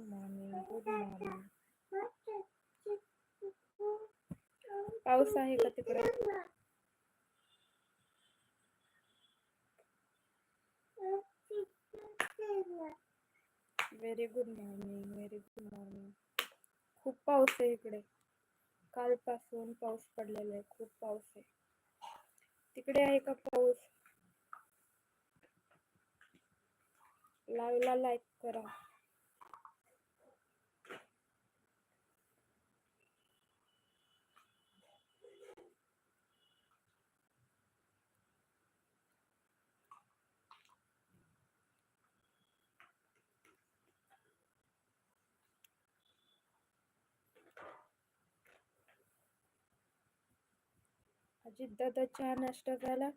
Morning good morning पाऊस आहे का तिकडे? Very good morning very good morning खूप पाऊस आहे इकडे. कालपासून पाऊस पडलेला आहे. खूप पाऊस आहे. तिकडे आहे का पाऊस? लाईव्हला लाईक करा. अजित दादा चहा नाश्ता झाला.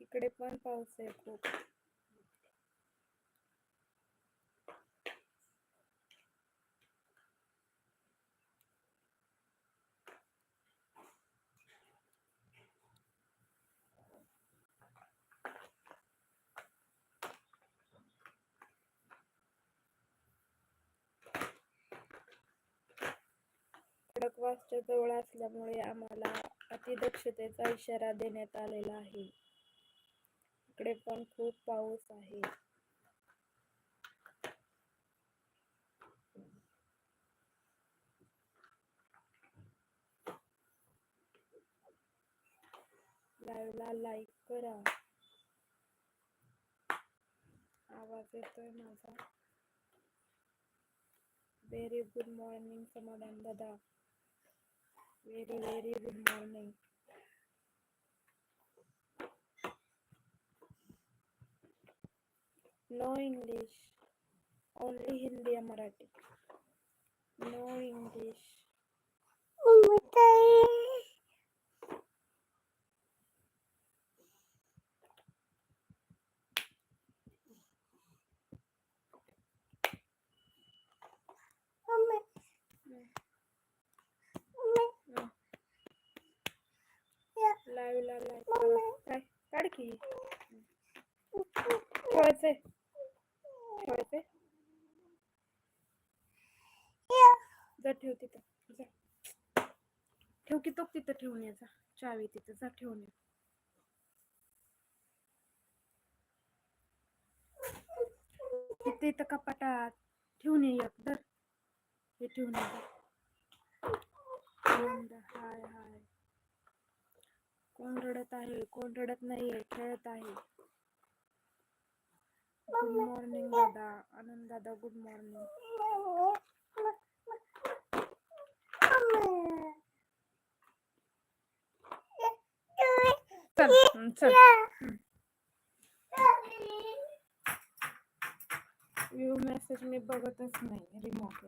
इकडे पण पाऊस आहे खूप. खडकवासच्या जवळ असल्यामुळे आम्हाला अतिदक्षतेचा इशारा देण्यात आलेला आहे. इकडे पण खूप पाऊस आहे. लाईव्हला लाईक करा. आवाज येतोय माझा. व्हेरी गुड मॉर्निंग समाधान दादा. Very very good morning no English only Hindi या मराठी नो इंग्लिश लाईव्हला लाईक करा काय? काढ की. ठेवायचंय. ठेवायचंय. जा ठेव तिथं. जा. ठेव की तो तिथं ठेवून ये जा. चावी तिथं. जा ठेवून ये. तिथे इथं कपाटात ठेवून ये एक दर. हे ठेवून ये. जा. हाय हाय. कोण रडत आहे कोण रडत नाहीये खेळत आहे. गुड मॉर्निंग दादा. आनंद दादा गुड मॉर्निंग चल हं, चल. मेसेज मी बघतच नाही रिमोट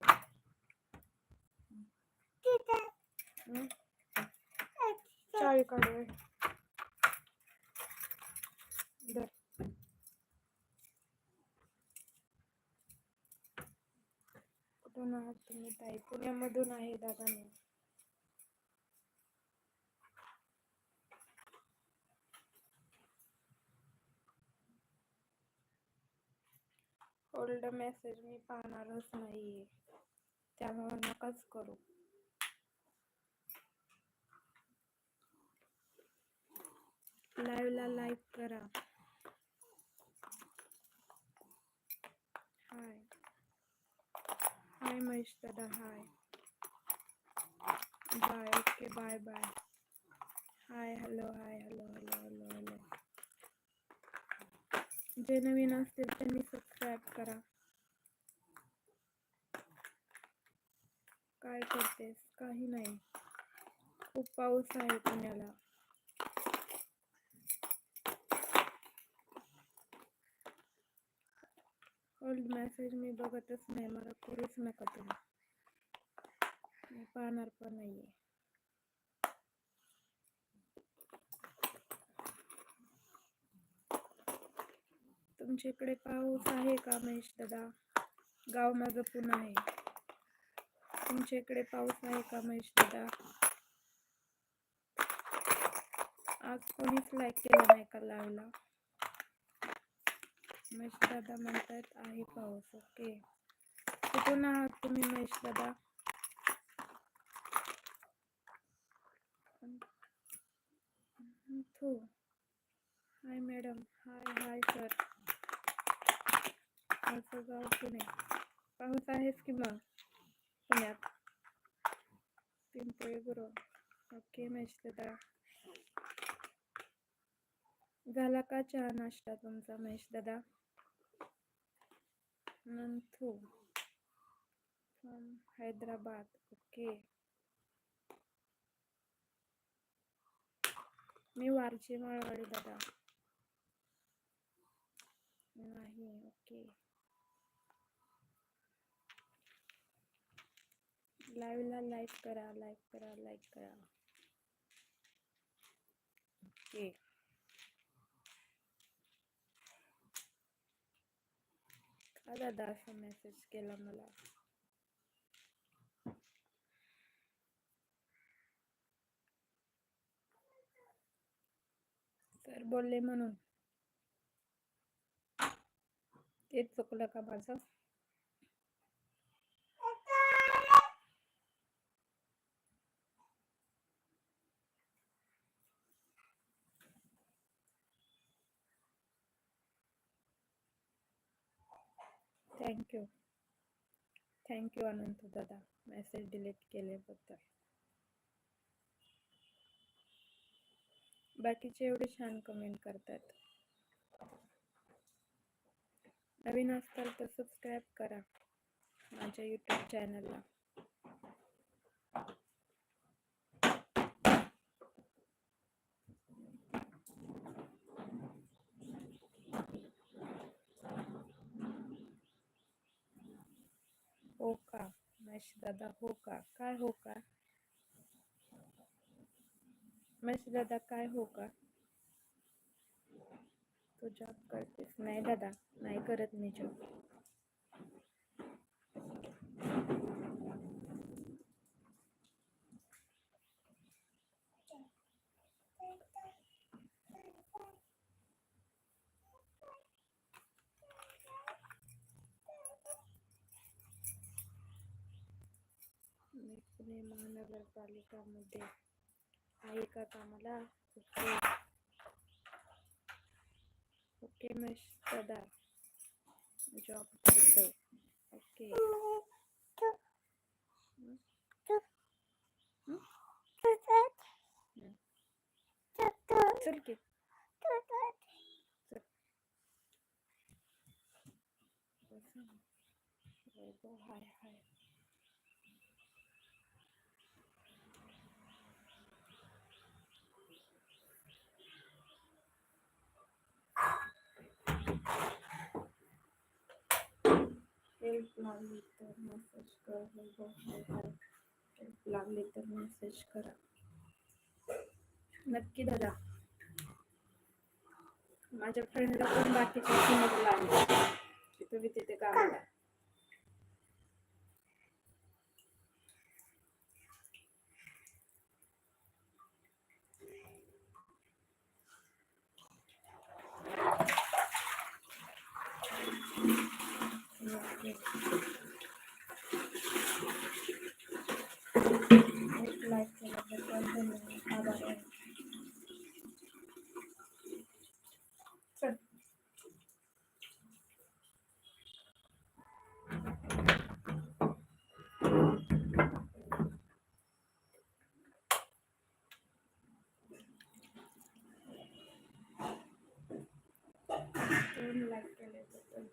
चावी काढूया धर कुठून आहात तुम्ही ताई? पुण्यामधून आहे दादा मी. ओल्ड मेसेज मी पाहणारच नाहीये. त्यामुळे नकाच करू. लाईव्हला लाईक करा. हाय. हाय महेश दादा hi. Bye okay bye bye. Hi hello hi hello hello hello hello. जे नवीन असतील त्यांनी सबस्क्राईब करा. काय करतेस? काही नाही. खूप पाऊस आहे पुण्याला. ओल्ड मेसेज मी बघतच नाही मला करूच नका तुम्ही मी पाहणार पण नाहीये तुमच्या इकडे पाऊस आहे का महेश दादा गाव माझं पुन्हा आहे तुमच्या इकडे पाऊस आहे का महेश दादा आज कोणीच लाईक केलं नाही का लावला महेश दादा म्हणतात आहे पाऊस. ओके. कुठून आहात तुम्ही महेश दादा? थू hi madam. Hi hi sir. माझं गाव पुणे. पाऊस आहेच की मग? पुण्यात. पिंपळे गुरव ओके महेश दादा. झाला का चहा नाश्ता तुमचा महेश दादा? नंथू फ्रॉम हैदराबाद ओके मी वारची माळवाडी दादा नाही ओके लाईव्हला करा लाईक करा लाईक करा ओके का दादा असं मेसेज केला मला सर बोलले म्हणून तेच चुकलं का माझं थँक्यू थँक्यू अनंत दादा मेसेज डिलीट केल्याबद्दल. बाकीचे एवढे छान कमेंट करतात. नवीन असताल तर सबस्क्राईब करा. माझ्या यूट्यूब चॅनलला हो का दादा हो का काय हो का दादा काय हो का तू जॉब करतेस. नाही दादा, नाही करत मी जॉब मी पुणे महानगरपालिकामध्ये आहे का कामाला ओके ओके जॉब करते। ओके। हेल्प लागली तर मेसेज कर हेल्प लागली तर मेसेज करा नक्की दादा माझ्या फ्रेंडला पण बाकीच्या समज लागले की तुम्ही तिथे कामाला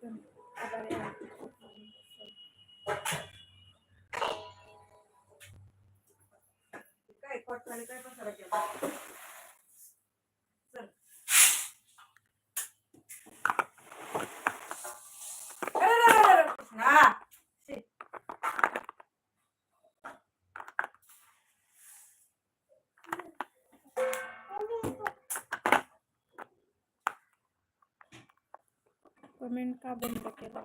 嗯，好的，好。कमेंट का बंद केलं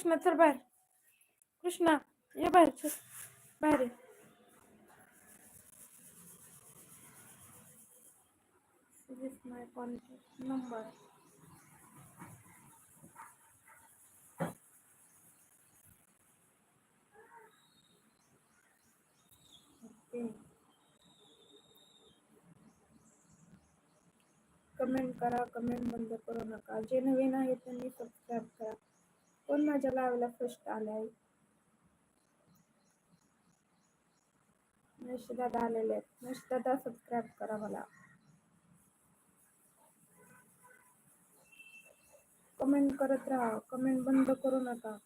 कृष्णा चल बाहेर कृष्णा ये बाहेर चल बाहेर. कमेंट करा कमेंट बंद करू नका जे नवीन आहे त्यांनी करा। कोण माझ्या लाईव्हला फर्स्ट आलाय? महेश दादा आलेले आहेत. महेश दादा सबस्क्राईब करा मला. कमेंट करत राहा. कमेंट बंद करू नका.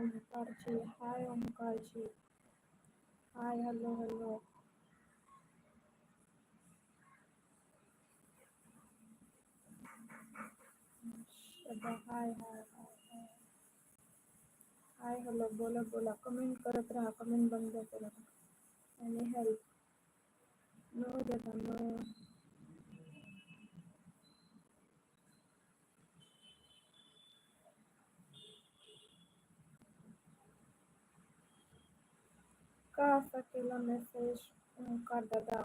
ओमकारची hi ओमकारची hi hello hello hi hi hi hello बोला बोला कमेंट करत राहा कमेंट बंद करू आणि हेल्प नो दादा no का असा केला मेसेज ओंकार दादा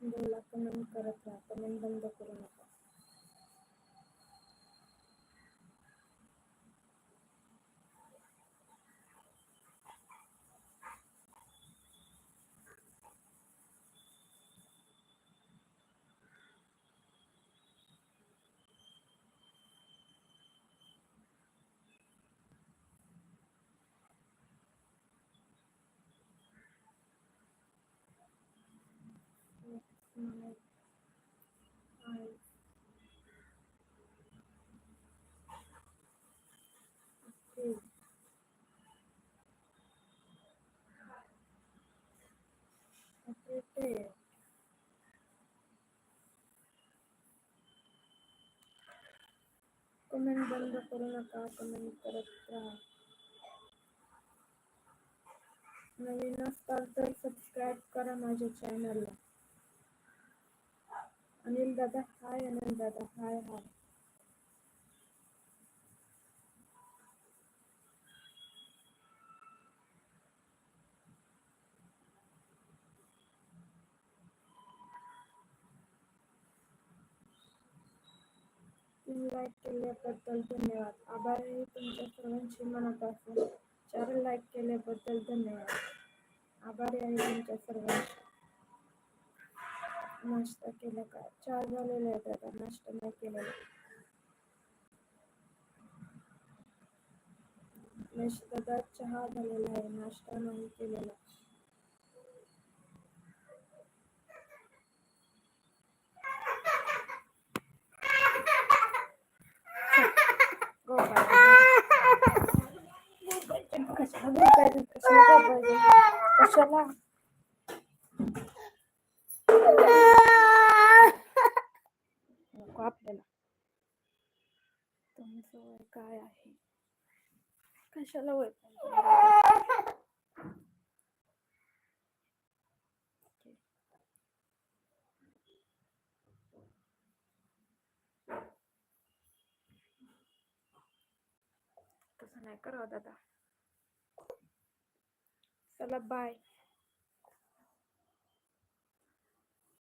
बोला कमेंट करत राहा कमेंट बंद करू नका. कमेंट बंद करू नका कमेंट करत राहा। नवीन असताल तर करा माझ्या चॅनलला। अनिल दादा, हाय अनिल दादा, हाय हाय. धन्यवाद। आभार तुमच्या सर्वांची मनापासून चार लाईक धन्यवाद। आभारी आहे तुमच्या नाश्ता केला का? चार झालेले आहेत आता नाश्ता नाही केलेला. दादा चहा झालेला आहे नाश्ता नाही केलेला. कशाला? कशाला बोलताय कशाला नको आपल्याला तुमचं वय काय आहे कशाला वय पाहिजे? तसं नाही करावं दादा। चला बाय